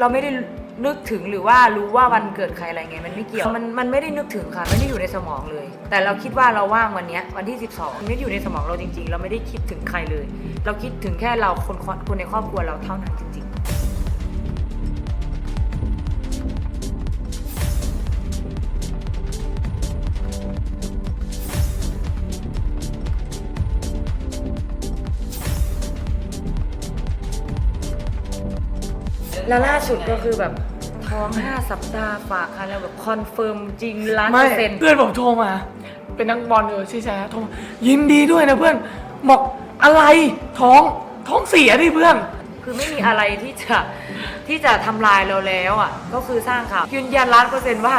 เราไม่ได้นึกถึงหรือว่ารู้ว่าวันเกิดใครอะไรไงมันไม่เกี่ยวมันมันไม่ได้นึกถึงค่ะไม่ได้อยู่ในสมองเลย แต่เราคิดว่าเราว่างวันเนี้ยวันที่ 12มันไม่ได้อยู่ในสมองเราจริง ๆ เราไม่ได้คิดถึงใครเลย เราคิดถึงแค่เราคนคนในครอบครัวเราเท่านั้น แล้วล่าสุดก็คือแบบท้อง5สัปดาห์ฝากคันแล้วแบบคอนเฟิร์มจริงล้านไม่เปอร์เซ็นต์เพื่อนผมโทรมา เป็นนักบอลเออชื่อแชร์โทรมายินดีด้วยนะเพื่อนบอกอะไรท้องท้องเสียดิเพื่อน คือไม่มีอะไรที่จะที่จะทำลายเราแล้วอะ ก็คือสร้างข่าวยืนยันล้านเปอร์เซ็นต์ว่า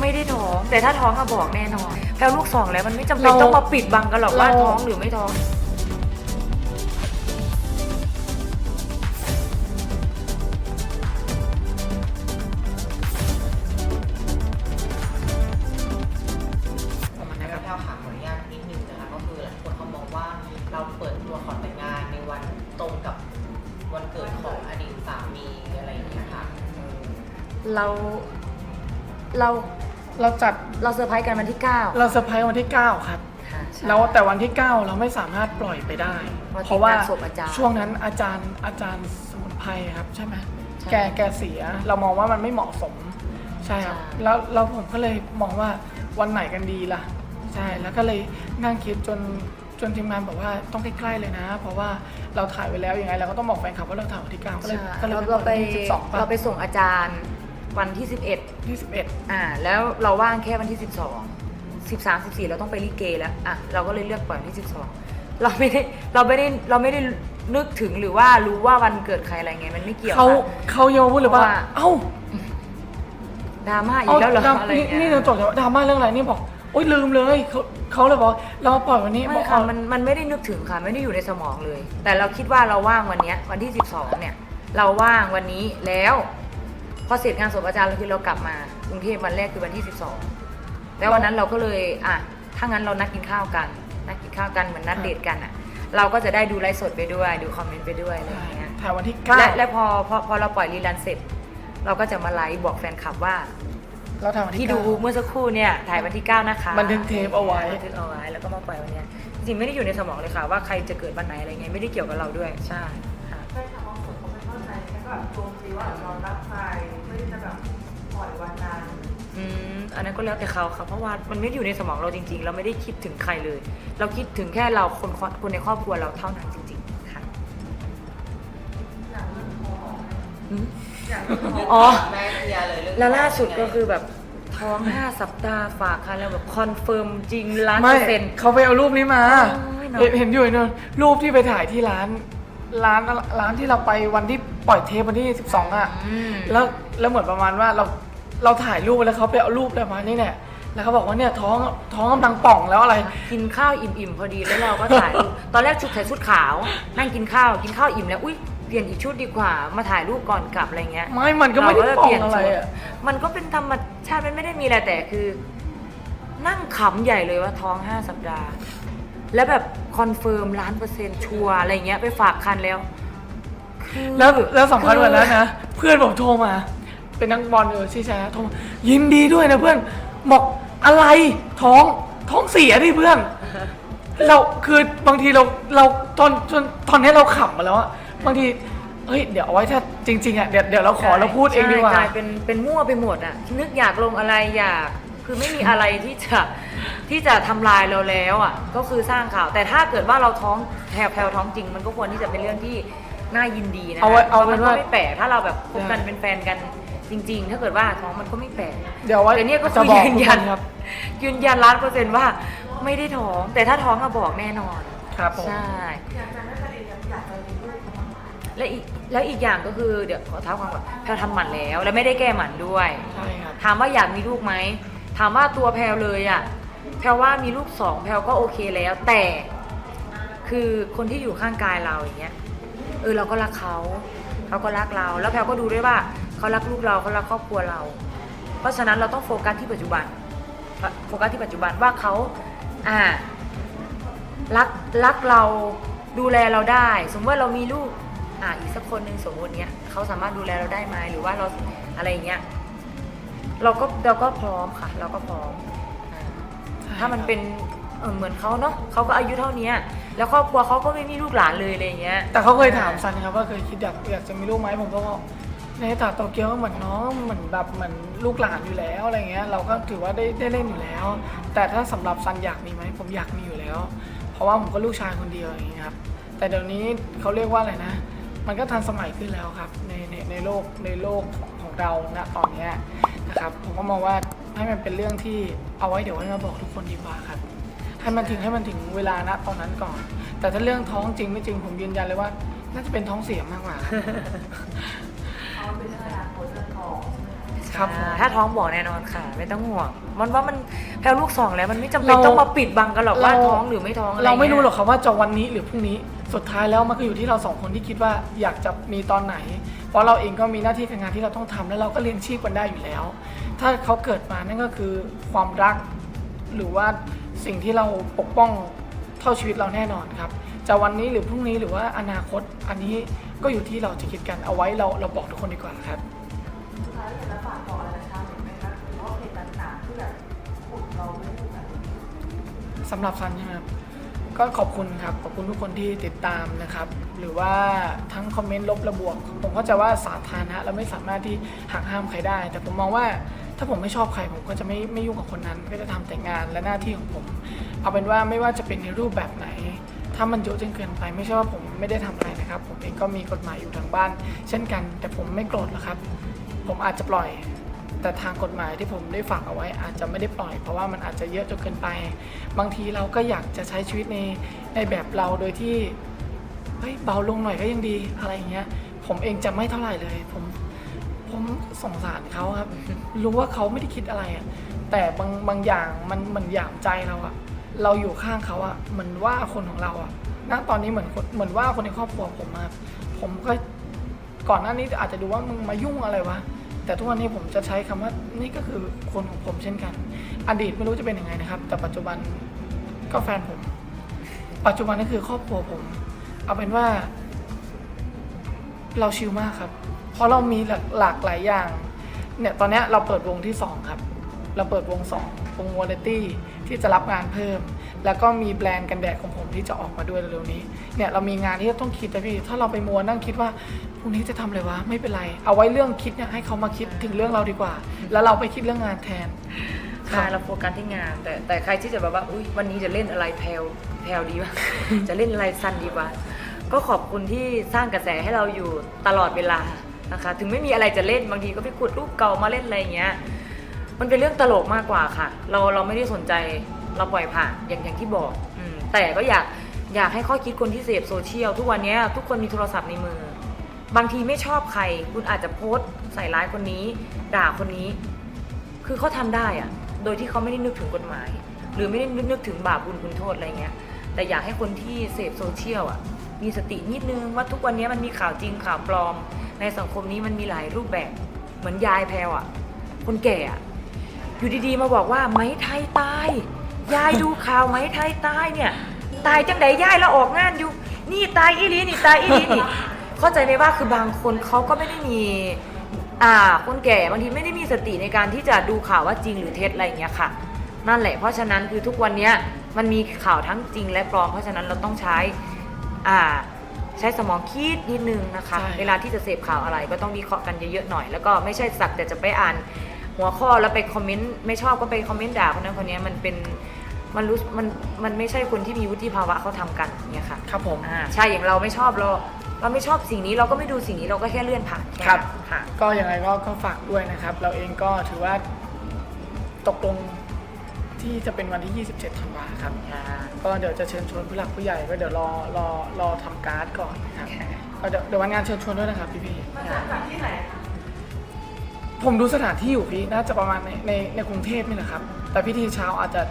ไม่ได้ท้อง แต่ถ้าท้องก็บอกแน่นอนแพ้ลูกสองแล้วมันไม่จำเป็นเราต้องมาปิดบังกันหรอกว่าเราท้องหรือไม่ท้อง เราเราเราจัดเราเซอร์ไพรส์กันวันที่ 9 เราเซอร์ไพรส์วันที่ 9 ครับค่ะใช่ แล้วแต่วันที่ 9 เราไม่สามารถปล่อยไปได้เพราะเพราะว่าติดงานศพอาจารย์ช่วงนั้นอาจารย์อาจารย์สมุนไพรครับใช่ไหมใช่แกแกเสีย เรามองว่ามันไม่เหมาะสมใช่ครับใช่ แล้วแล้วผมก็เลยมองว่าวันไหนกันดีล่ะใช่แล้วก็เลยนั่งคิดจนจนทีมงานบอกว่าต้องใกล้ๆเลยนะ เพราะว่าเราถ่ายไว้แล้วยังไงเราก็ต้องบอกแฟนคลับว่าเราถ่ายวันที่9ก็เลยใช่ก็เลยเราเป็นเราไปวันที่12ป่ะเราไปส่งอาจารย์ วันที่ 11ที่11อ่า แล้วเราว่างแค่วันที่ 12 13 14 เราต้องไปรีเกแล้วอะเราก็เลยเลือกปล่อยวันที่ 12 เราไม่ได้เราไม่ได้เราไม่ได้นึกถึงหรือว่ารู้ว่าวันเกิดใครอะไรไงมันไม่เกี่ยวเขาค่ะ เขาโยนพูดเลยว่า เพราะว่า เอ้าดราม่าอีกแล้วเหรอดราอะไรนี่เงี้นี่ยเราจบจากดราม่าเรื่องอะไรนี่บอกโอ๊ยลืมเลยเขาเขาเลยบอกเรามาปล่อยวันนี้บไม่อกค่ะเอามันมันไม่ได้นึกถึงค่ะ ไม่ได้อยู่ในสมองเลย แต่เราคิดว่าเราว่างวันเนี้ยวันที่ 12 เนี่ย เราว่างวันนี้แล้วพ อเสร็จงานศพอาจารย์เราคือเรากลับมากรุงเทพวันแรกคือวันที่ 12 แล้ววันนั้นเราก็เลยอะถ้างั้นเรานัดกินข้าวกัน นัดกินข้าวกันเหมือนนัดเดทกันอะ เราก็จะได้ดูไลฟ์สดไปด้วย ดูคอมเมนต์ไปด้วยอะไรอย่างเงี้ยถ่ายวันที่เก้าและและพอพอพอเราปล่อยรีลันเสร็จ เราก็จะมาไลฟ์บอกแฟนคลับว่า เราถ่ายวันที่ที่ดูเก้า เมื่อสักครู่เนี่ยถ่ายวันที่ 9 นะคะบันทึกเทปเอาไว้ บันทึกเอาไว้แล้วก็มาปล่อยวันเนี้ยจริงๆไม่ได้อยู่ในสมองเลยค่ะว่าใครจะเกิดวันไหนอะไรเงี้ยไม่ได้เกี่ยวกับเราด้วย ใช่ แล้วก็แบบโจมตีว่าเรารักใครเพื่อที่จะแบบปล่อยวันนั้นอืมอันนั้นก็แล้วแต่เขาค่ะเพราะว่ามันไม่ได้อยู่ในสมองเราจริงๆ เราไม่ได้คิดถึงใครเลย เราคิดถึงแค่เราคนคนในครอบครัวเราเท่านั้นจริงๆค่ะอย่างเรื่องท้องอืมอย่างเรื่องท้องอ๋อ แม่เคลียร์เลยเรื่องแล้วล่าสุดก็คือแบบท้อง 5 สัปดาห์ฝากคันแล้วแบบคอนเฟิร์มจริงล้านไม่เปอร์เซ็นต์ เขาไปเอารูปนี้มา โอ้ยเนอะ เห็นเห็นอยู่เนอะรูปที่ไปถ่ายที่ร้าน ร้านร้านที่เราไปวันที่ปล่อยเทปวันที่ 12อะอืมแล้วแล้วเหมือนประมาณว่าเราเราถ่ายรูปแล้วเขาไปเอารูปอะไรมานี่เนี่ยแล้วเขาบอกว่าเนี่ยท้องท้องกำลังป่องแล้วอะไร กินข้าวอิ่มๆพอดีแล้วเราก็ถ่ายรูปตอนแรกชุดใส่ชุดขาวนั่งกินข้าวกินข้าวอิ่มแล้วอุ้ยเปลี่ยนอีกชุดดีกว่ามาถ่ายรูปก่อนกลับอะไรเงี้ยไม่มันก็ไม่ได้เราป่องเปลี่ยนอะไรชุดอะมันก็เป็นธรรมชาติมันไม่ได้มีอะไรแต่คือ นั่งขำใหญ่เลยว่าท้องห้าสัปดาห์ แล้วแบบคอนเฟิร์มล้านเปอร์เซ็นต์ชัวร์อะไรเงี้ยไปฝากคันแล้วคือแล้วแล้วสำคัญกว่านั้นอนะ เพื่อนผมโทรมา เป็นนักบอลเออชื่อแชร์โทรมายินดีด้วยนะเพื่อนบอกอะไรท้องท้องเสียดิเพื่อน เราคือบางทีเราเราตอนจนตอนนี้เราขำมาแล้วอะบางทีเฮ้ยเดี๋ยวเอาไว้ถ้าจริงๆอะเดี๋ยวเดี๋ยวเราขอเราพูดเองดีกว่า ใช่กลายเป็นเป็นมั่วไปหมดอะนึกอยากลงอะไรอยาก คือไม่มีอะไรที่จะที่จะทำลายเราแล้วอะก็คือสร้างข่าว แต่ถ้าเกิดว่าเราท้องแพลวแพลวท้องจริง มันก็ควรที่จะเป็นเรื่องที่น่ายินดีนะเอาไว้เอามัเป็นก็ว่าไม่แปลกถ้าเราแบบคบกันใช่เป็นแฟนกันจริง ๆ ถ้าเกิดว่าท้องมันก็ไม่แปลก เดี๋ยวว่าแต่เนี่ยก็จะคือบอกยืนทุกยัคนนครับ ยืนยันล้านเปอร์เซ็นต์ว่าไม่ได้ท้อง แต่ถ้าท้องก็บอกแน่นอน ครับผม ใช่อยากจะให้ประเด็นอยากจะมีลูกไหมและอีกแล้วอีกอย่างก็คือเดี๋ยวขอเท้าความก่อนแพลวทำหมันแล้ว และไม่ได้แก้หมันด้วย ใช่ครับ ถามว่าอยากมีลูกไหม ถามว่าตัวแพลวเลยอะแพลวว่ามีลูกสองแพลวก็โอเคแล้ว แต่คือคนที่อยู่ข้างกายเราอย่างเงี้ยเออเราก็รักเขาเขาก็รักเรา แล้วแพลวก็ดูด้วยว่าเขารักลูกเราเขารักครอบครัวเรา เพราะฉะนั้นเราต้องโฟกัสที่ปัจจุบันโฟกัสที่ปัจจุบันว่าเขาอ่ารักรักเราดูแลเราได้ สมมติว่าเรามีลูกอ่าอีกสักคนหนึ่งสมมติเนี้ยเขาสามารถดูแลเราได้ไหมหรือว่าเราอะไรเงี้ย เราก็เราก็พร้อมค่ะ เราก็พร้อมอ่าถ้ามันเป็นเออเหมือนเขาเนาะเขาก็อายุเท่าเนี้ยแล้วครอบครัวเขาก็ไม่มีลูกหลานเลยอะไรอย่างเงี้ย แต่เขาเคยถามซันครับว่าเคยคิดอยากอยากจะมีลูกไหมผมก็บอกในตาโตเกียวก็เหมือนน้องเหมือนแบบเหมือนลูกหลานอยู่แล้วอะไรเงี้ยเราก็ถือว่าได้ได้เล่นอยู่แล้ว แต่ถ้าสำหรับซันอยากมีไหมผมอยากมีอยู่แล้ว เพราะว่าผมก็ลูกชายคนเดียวอย่างเงี้ยครับแต่เดี๋ยวนี้เขาเรียกว่าอะไรนะ มันก็ทันสมัยขึ้นแล้วครับในในในโลกในโลกของของเราณตอนเนี้ย นะครับผมก็มองว่าให้มันเป็นเรื่องที่เอาไว้เดี๋ยวไว้มาบอกทุกคนดีกว่าครับ ให้มันถึงให้มันถึงเวลาณตอนนั้นก่อน แต่ถ้าเรื่องท้องจริงไม่จริงผมยืนยันเลยว่า น่าจะเป็นท้องเสียมากกว่า เอาเป็นเรื่องอนาคตเรื่องทองใช่ไหมคะ ครับผม ถ้าท้องบอกแน่นอนค่ะ ไม่ต้องห่วง มันว่ามัน แพลลูกสองแล้วมันไม่จำเป็นเรา ต้องมาปิดบังกันหรอกว่าเราท้องหรือไม่ท้องอะไรเราไม่รู้หรอกงี้ยครับว่าจะวันนี้หรือพรุ่งนี้สุดท้ายแล้วมันก็อยู่ที่เราสองคนที่คิดว่าอยากจะมีตอนไหน เพราะเราเองก็มีหน้าที่การงานที่เราต้องทำแล้วเราก็เลี้ยงชีพกันได้อยู่แล้ว ถ้าเขาเกิดมานั่นก็คือความรัก หรือว่าสิ่งที่เราปกป้องเท่าชีวิตเราแน่นอนครับจะวันนี้หรือพรุ่งนี้หรือว่าอนาคตอันนี้ก็อยู่ที่เราจะคิดกันเอาไว้เราเราบอกทุกคนดีกว่าครับ สุดท้ายอยากจะฝากบอกอะไรกับชาวเน็ตไหมคะหรือว่าเพจต่างๆที่แบบขุด เราไม่ถูกแบบสำหรับซันใช่ไหมครับ ก็ขอบคุณครับ ขอบคุณทุกคนที่ติดตามนะครับ หรือว่าทั้งคอมเมนต์ลบและบวก ผมเข้าใจว่าสาธารณะเราไม่สามารถที่หักห้ามใครได้ แต่ผมมองว่าถ้าผมไม่ชอบใครผมก็จะไม่ไม่ยุ่งกับคนนั้น ก็จะทำแต่งานและหน้าที่ของผม เอาเป็นว่าไม่ว่าจะเป็นในรูปแบบไหน ถ้ามันเยอะจนเกินไปไม่ใช่ว่าผมไม่ได้ทำอะไรนะครับ ผมเองก็มีกฎหมายอยู่ทางบ้าน เช่นกัน แต่ผมไม่โกรธหรอกครับ ผมอาจจะปล่อย แต่ทางกฎหมายที่ผมได้ฝากเอาไว้อาจจะไม่ได้ปล่อย เพราะว่ามันอาจจะเยอะจนเกินไป บางทีเราก็อยากจะใช้ชีวิตในในแบบเราโดยที่เฮ้ยเบาลงหน่อยก็ยังดีอะไรอย่างเงี้ย ผมเองจะไม่เท่าไหร่เลย ผมผมสงสารเขาครับ รู้ว่าเขาไม่ได้คิดอะไรอะแต่บางบางอย่างมันเหมือนหยามใจเราอะเราอยู่ข้างเขาอะเหมือนว่าคนของเราอะณตอนนี้เหมือนคนเหมือนว่าคนในครอบครัวผมอะผมก็ก่อนหน้านี้อาจจะดูว่ามึงมายุ่งอะไรวะ แต่ทุกวันนี้ผมจะใช้คำว่านี่ก็คือคนของผมเช่นกัน อดีตไม่รู้จะเป็นยังไงนะครับ แต่ปัจจุบันก็แฟนผม ปัจจุบันนี่คือครอบครัวผม เอาเป็นว่า เราชิลมากครับ เพราะเรามีหลากหลายอย่าง เนี่ยตอนนี้เราเปิดวงที่สองครับ เราเปิดวงสองวงวอลเลตี้ที่จะรับงานเพิ่ม แล้วก็มีแบรนด์กันแดดของผมที่จะออกมาด้วยเร็วๆนี้ เนี่ยเรามีงานที่จะต้องคิดนะพี่ ถ้าเราไปมัวนั่งคิดว่าพรุ่งนี้จะทำอะไรวะ ไม่เป็นไร เอาไว้เรื่องคิดเนี่ยให้เขามาคิดถึงเรื่องเราดีกว่า แล้วเราไปคิดเรื่องงานแทนใช่เราโฟกัสที่งาน แต่แต่ใครที่จะแบบว่า อุ้ยวันนี้จะเล่นอะไรแพลวแพลวดีวะ จะเล่นอะไรสั้นดีว่าก็ขอบคุณที่สร้างกระแสให้เราอยู่ตลอดเวลานะคะ ถึงไม่มีอะไรจะเล่นบางทีก็ไปขุดรูปเก่ามาเล่นอะไรอย่างเงี้ย มันเป็นเรื่องตลกมากกว่าค่ะ เราเราไม่ได้สนใจเราปล่อยผ่านอย่างอย่างที่บอกอืมแต่ก็อยากอยากให้ข้อคิดคนที่เสพโซเชียลทุกวันเนี้ยทุกคนมีโทรศัพท์ในมือ บางทีไม่ชอบใคร คุณอาจจะโพสต์ใส่ร้ายคนนี้ ด่าคนนี้ คือเขาทำได้อะโดยที่เขาไม่ได้นึกถึงกฎหมาย หรือไม่ได้นึกนึกถึงบาปบุญคุณโทษอะไรเงี้ย แต่อยากให้คนที่เสพโซเชียลอะ มีสตินิดนึงว่าทุกวันนี้มันมีข่าวจริงข่าวปลอม ในสังคมนี้มันมีหลายรูปแบบ เหมือนยายแพรวอะ คนแก่อะ อยู่ดีๆ มาบอกว่าไหมไทยตาย ยายดูข่าวไหมไทยตายเนี่ย ตายจังไดยายแล้วออกงานอยู่ นี่ตายอีหลีนี่ตายอีหลีนี่ เข้าใจไหมว่าคือบางคนเขาก็ไม่ได้มี อ่า คนแก่บางทีไม่ได้มีสติในการที่จะดูข่าวว่าจริงหรือเท็จอะไรอย่างเงี้ยค่ะ นั่นแหละ เพราะฉะนั้นคือทุกวันเนี้ยมันมีข่าวทั้งจริงและปลอม เพราะฉะนั้นเราต้องใช้ อ่าใช้สมองคิดนิดนึงนะคะ ใช่ เวลาที่จะเสพข่าวอะไรก็ต้องวิเคราะห์กันเยอะๆหน่อย แล้วก็ไม่ใช่สักแต่จะไปอ่าน หัวข้อแล้วไปคอมเมนต์ไม่ชอบก็ไปคอมเมนต์ด่าคนนั้นคนนี้มันเป็นมันรู้มันมันไม่ใช่คนที่มีวุฒิภาวะเขาทำกันอย่างเนี่ยค่ะครับผมอ่าใช่อย่างเราไม่ชอบเราเราไม่ชอบสิ่งนี้เราก็ไม่ดูสิ่งนี้เราก็แค่เลื่อนผ่านแครับนั้นค่ะก็ยังไงก็ก็ฝากด้วยนะครับ เราเองก็ถือว่าตกลงที่จะเป็นวันที่ 27ธันวาครับ ก็เดี๋ยวจะเชิญชวนผู้หลักผู้ใหญ่ก็เดี๋ยวรอรอรอทำการ์ดก่อนนะครับค่ะก็เดี๋ยวเดี๋ยววันงานเชิญชวนด้วยนะครับพี่พี่มาจากจากที่ไหนคะๆ ผมดูสถานที่อยู่พี่น่าจะประมาณในในในกรุงเทพนี่แหละครับ แต่พิธีเช้าอาจจะ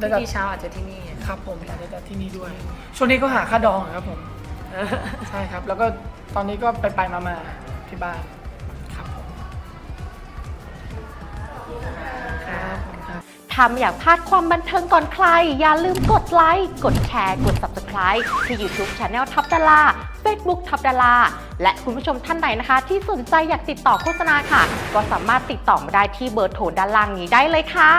พิได้ธีเช้าอาจจะที่นี่ ครับผมอาจจะจัดที่นี่ด้วย ช่วงนี้ก็หาค่าดองอยู่ครับผม ใช่ครับ แล้วก็ตอนนี้ก็ไปไปมามาที่บ้านครับผมครับผมครับถ้าไม่อยากพลาดความบันเทิงก่อนใคร อย่าลืมกดไลค์ กดแชร์ กด Subscribe ที่ YouTube Channel ทับดารา Facebook ทับดาราและคุณผู้ชมท่านไหนนะคะ ที่สนใจอยากติดต่อโฆษณาค่ะ ก็สามารถติดต่อมาได้ที่เบอร์โทรด้านล่างนี้ได้เลยค่ะ